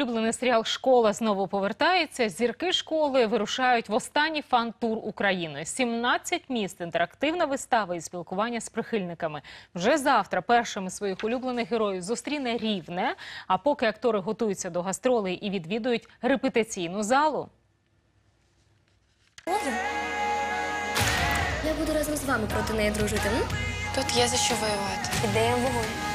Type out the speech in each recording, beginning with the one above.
улюблений серіал Школа знову повертається. Зірки школи вирушають в останній фан-тур України. 17 міст, інтерактивна вистава і спілкування з прихильниками. Вже завтра першими своїх улюблених героїв зустріне рівне. А поки актори готуються до гастролей і відвідують репетиційну залу. Я буду разом з вами проти неї дружити. М? Тут є за що воювати. Ідея вогонь.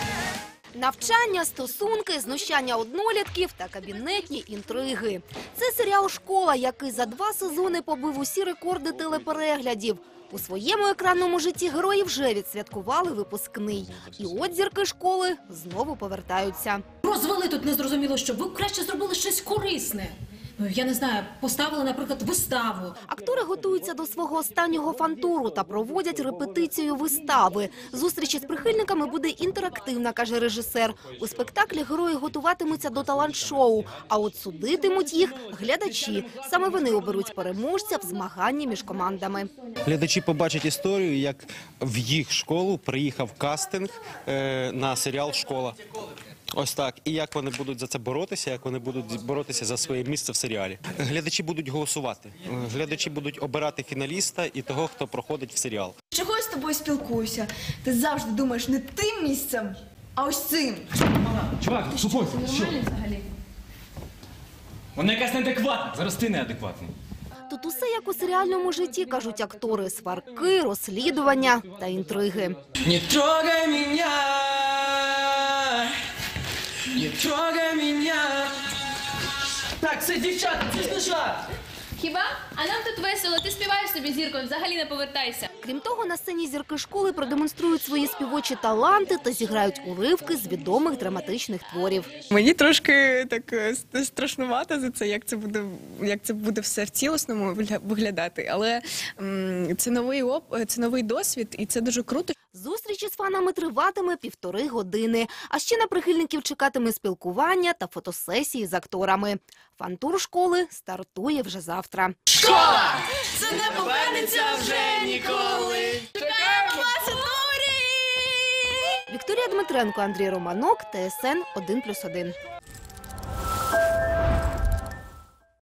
Навчання, стосунки, знущання однолітків та кабінетні інтриги. Це серіал Школа, який за два сезони побив усі рекорди телепереглядів. У своєму екранному житті герої вже відсвяткували випускний. І от зірки школи знову повертаються. Розвели тут незрозуміло, що ви краще зробили щось корисне. Ну, я не знаю, поставили, наприклад, виставу. Актори готуються до свого останнього фантуру та проводять репетицію вистави. Зустріч із прихильниками буде інтерактивна, каже режисер. У спектаклі герої готуватимуться до талант-шоу, а от судитимуть їх глядачі. Саме вони оберуть переможця в змаганні між командами. Глядачі побачать історію, як в їх школу приїхав кастинг е, на серіал Школа. Ось так. І як вони будуть за це боротися, як вони будуть боротися за своє місце в серіалі. Глядачі будуть голосувати. Е, Глядачі будуть обирати фіналіста і того, хто проходить в серіал. Чого я з тобою спілкуюся? Ти завжди думаєш не тим місцем, а ось цим. Чувак, успокойся. Що? Вона якась неадекватна. Зараз ти неадекватний. Тут усе як у серіальному житті, кажуть актори, сварки, розслідування та інтриги. Не трогай меня. Не трогай меня. Так, це дівчата, це ж не жарт. Хіба? А нам тут весело, ти співаєш собі зіркою, взагалі не повертайся. Крім того, на сцені зірки школи продемонструють свої співочі таланти та зіграють уривки з відомих драматичних творів. Мені трошки так е, страшнувато за це, як це буде, як це буде все в цілосному вигля- виглядати. Але м, це новий оп, це новий досвід, і це дуже круто. Зустріч із фанами триватиме півтори години. А ще на прихильників чекатиме спілкування та фотосесії з акторами. Фантур школи стартує вже завтра. Це не повернеться вже ніколи. Вікторія Дмитренко, Андрій Романок, ТСН 1+,1.